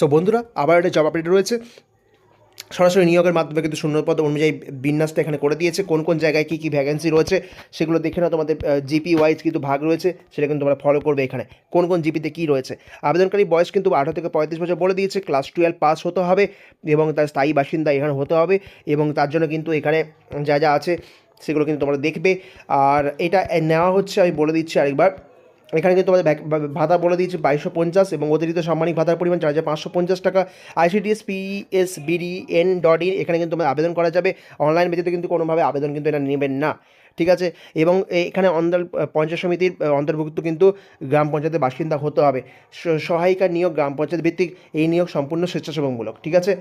So বন্ধুরা, আবার একটা জব আপডেট রয়েছে। সরাসরি নিয়োগের মাধ্যমে কিন্তু শূন্যপদ অনুযায়ী বিন্যাসটা এখানে করে দিয়েছে। কোন কোন জায়গায় কী কী ভ্যাকেন্সি রয়েছে, সেগুলো দেখে নাও। তোমাদের জিপি ওয়াইজ কিন্তু ভাগ রয়েছে, সেটা কিন্তু তোমরা ফলো করবে এখানে। কোন কোন জিপিতে কী রয়েছে? আবেদনকারী বয়স কিন্তু আঠারো থেকে পঁয়ত্রিশ বছর বলে দিয়েছে। ক্লাস টুয়েলভ পাস হতে হবে এবং তার স্থায়ী বাসিন্দা এখানে হতে হবে এবং তার জন্য কিন্তু এখানে যা যা আছে, সেগুলো কিন্তু তোমরা দেখবে। আর এটা নেওয়া হচ্ছে, আমি বলে দিচ্ছি আরেকবার। এখানে কিন্তু তোমাদের ভাতা বলে দিয়েছি বাইশশো পঞ্চাশ এবং অতিরিক্ত সাম্মানিক ভাতার পরিমাণ চার হাজার পাঁচশো পঞ্চাশ টাকা। ICDS PS BD N dot in এখানে কিন্তু তোমাদের আবেদন করা যাবে। অনলাইন ব্যতীত কিন্তু কোনোভাবে আবেদন কিন্তু এটা নেবেন না। ঠিক আছে? এবং এখানে অন্দর পঞ্চায়েত সমিতির অন্তর্ভুক্ত কিন্তু গ্রাম পঞ্চায়েতের বাসিন্দা হতে হবে। সহায়িকা নিয়োগ গ্রাম পঞ্চায়েত ভিত্তিক এই নিয়োগ সম্পূর্ণ স্বেচ্ছাসেবকমূলক। ঠিক আছে?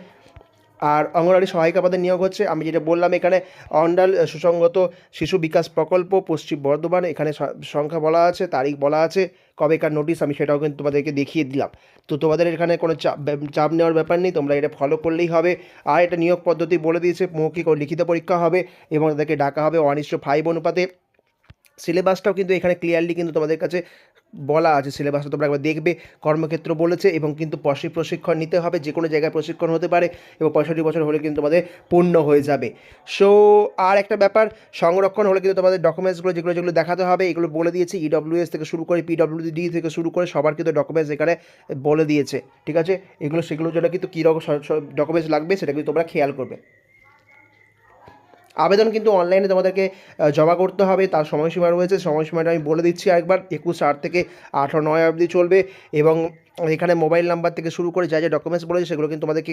আর অঙ্গনওয়াড়ি সহায়িকা পদের নিয়োগ হচ্ছে। আমি যেটা বললাম, এখানে অন্ডাল সুসংগত শিশু বিকাশ প্রকল্প, পশ্চিম বর্ধমান, এখানে সংখ্যা বলা আছে, তারিখ বলা আছে, কবেকার নোটিশ আমি সেটাও কিন্তু তোমাদেরকে দেখিয়ে দিলাম। তো তোমাদের এখানে কোনো চাপ চাপ নেওয়ার ব্যাপার নেই, তোমরা এটা ফলো করলেই হবে। আর এটা নিয়োগ পদ্ধতি বলে দিয়েছে, মৌখিক ও লিখিত পরীক্ষা হবে এবং তাদেরকে ডাকা হবে ইস্টু ফাইভ অনুপাতে। সিলেবাসটাও কিন্তু এখানে ক্লিয়ারলি কিন্তু তোমাদের কাছে বলা আছে, সিলেবাসটা তোমরা একবার দেখবে। কর্মক্ষেত্র বলেছে এবং কিন্তু পশি প্রশিক্ষণ নিতে হবে যে কোনো জায়গায় প্রশিক্ষণ হতে পারে এবং পঁয়ষট্টি বছর হলে কিন্তু তোমাদের পূর্ণ হয়ে যাবে। সো আর একটা ব্যাপার, সংরক্ষণ হলে কিন্তু তোমাদের ডকুমেন্টসগুলো যেগুলো যেগুলো দেখাতে হবে, এগুলো বলে দিয়েছে। ইডব্লিউএস থেকে শুরু করে পিডব্লিউডি থেকে শুরু করে সবার কিন্তু ডকুমেন্টস এখানে বলে দিয়েছে। ঠিক আছে? এগুলো, সেগুলোর জন্য কিন্তু কী রকম ডকুমেন্টস লাগবে, সেটা কিন্তু তোমরা খেয়াল করবে। আবেদন কিন্তু অনলাইনে তোমাদেরকে জমা করতে হবে। তার সময়সীমা রয়েছে। সময়সীমাটা আমি বলে দিচ্ছি একবার একুশ আট থেকে আঠারো, নয় অবধি চলবে এবং এখানে মোবাইল নাম্বার থেকে শুরু করে যা যা ডকুমেন্টস বলেছে সেগুলো কিন্তু তোমাদেরকে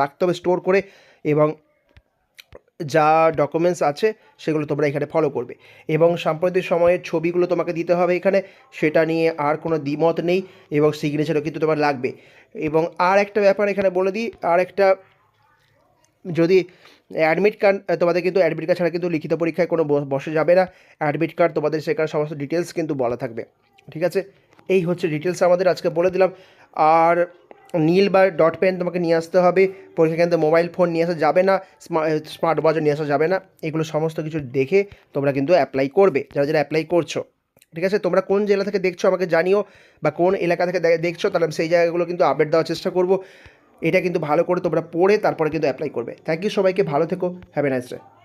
রাখতে হবে স্টোর করে এবং যা ডকুমেন্টস আছে সেগুলো তোমরা এখানে ফলো করবে। এবং সাম্প্রতিক সময়ের ছবিগুলো তোমাকে দিতে হবে এখানে। সেটা নিয়ে আর কোনো দ্বিমত নেই এবং সিগনেচারও কিন্তু তোমার লাগবে। এবং আর একটা ব্যাপার এখানে বলে দিই। আর একটা যদি অ্যাডমিট কার্ড তোমাদের কিন্তু অ্যাডমিট কার্ড ছাড়া কিন্তু লিখিত পরীক্ষায় কোনো বসে যাবে না। অ্যাডমিট কার্ড তোমাদের সেখানে সমস্ত ডিটেলস কিন্তু বলা থাকবে। ঠিক আছে? এই হচ্ছে ডিটেলস আমাদের আজকে বলে দিলাম। আর নীল বা ডট পেন তোমাকে নিয়ে আসতে হবে। পরীক্ষা কেন্দ্রে মোবাইল ফোন নিয়ে আসা যাবে না। স্মার্ট ওয়াচও নিয়ে আসা যাবে না। এগুলো সমস্ত কিছু দেখে তোমরা কিন্তু অ্যাপ্লাই করবে। যারা যারা অ্যাপ্লাই করছ। ঠিক আছে? তোমরা কোন জেলা থেকে দেখছ আমাকে জানিও। বা কোন এলাকা থেকে দেখছ, তাহলে আমি সেই জায়গাগুলো কিন্তু আপডেট দেওয়ার চেষ্টা করব। এটা কিন্তু ভালো করে তোমরা পড়ে তারপরে কিন্তু অ্যাপ্লাই করবে। থ্যাংক ইউ সবাইকে, ভালো থেকো হ্যাভ এ নাইস ডে